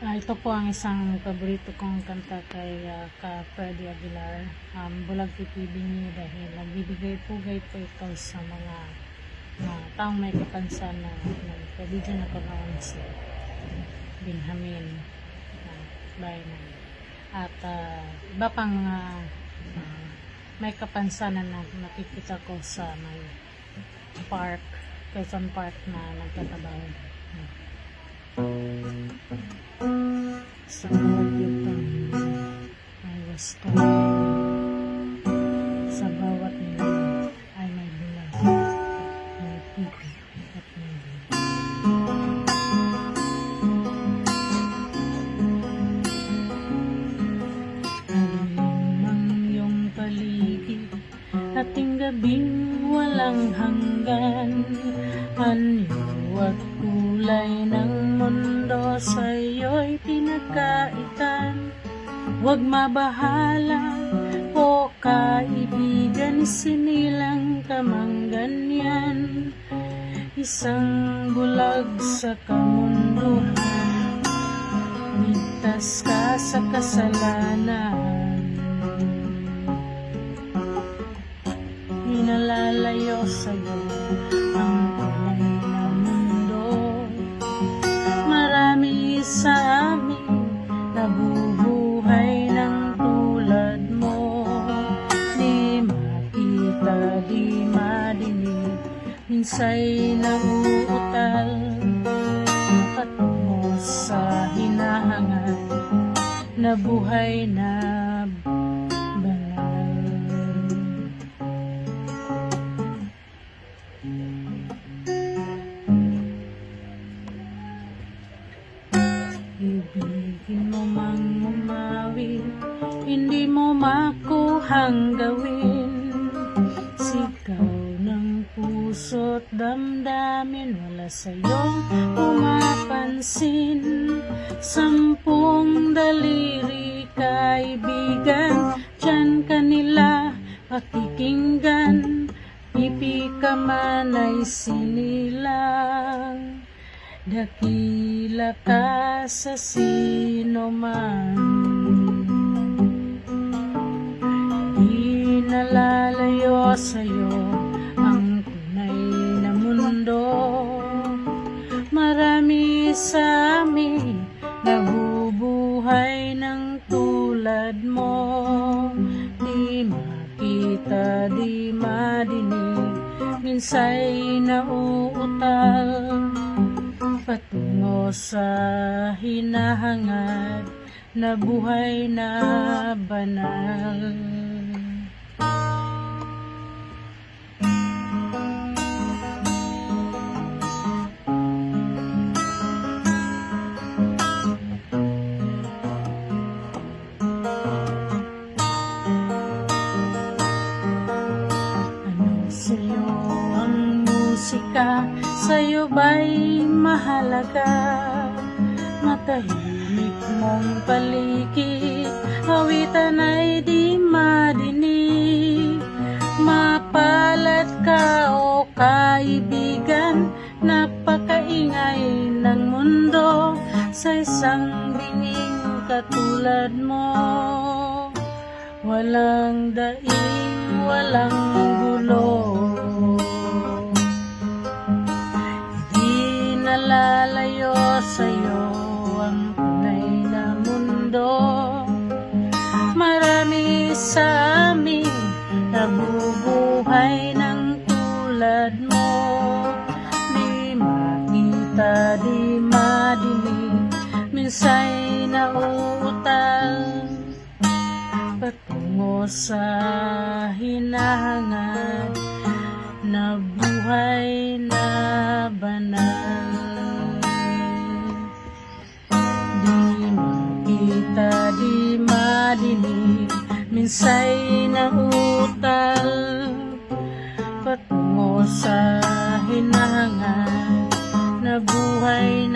Ah, ito po ang isang paborito kong kanta kay ah, ka Freddy Aguilar. Um, Bulag Pipibingi dahil nagbibigay pugay po ito sa mga mga taong may kapansan na nagpabidyo na karoon si Benjamin uh, Bayanan. At ah, iba pang mga ah, may kapansanan na nakikita ko sa may park, Quezon Park na nagtatabaho. Sa yuta ay gusto. Sa bawat nila ay may bulag, may pipi at may bulag. Ang iyong paligid Ating gabing walang hanggan Anyo at kulay ng mundo Sa'yo'y pinagkaitan. Huwag mabahala o kaibigan Sinilang ka ganyan. Isang bulag sa kamunduhan Ligtas ka sa kasalanan. Inalalayo sa'yo di madinig. Minsa'y nauutal Patungo sa hinahangad Na buhay na Ibigin mo mang umawi Hindi mo makuhang gawin Sigaw ng puso't damdamin Wala sa'yong pumapansin. Sampung daliri kaibigan Diyan kanila pakikinggan. Pipi ka man ay sinilang. Dakila ka sa sino man sa'yo ang tunay na mundo. Marami sa amin nabubuhay ng tulad mo. Di makita, di madinig Minsa'y nauutal. Patungo sa hinahangad na buhay na banal. Musika? Sa'yo ba'y mahalaga? Matahimik mong paligid Awitan ay di madinig Mapalat ka o kaibigan Napakaingay ng mundo Sa isang bining katulad mo Walang daing, walang gulo patungo sa hinahangad na buhay na banal. Di makita, di madinig, minsa'y nautal patungo sa hinahangad na buhay na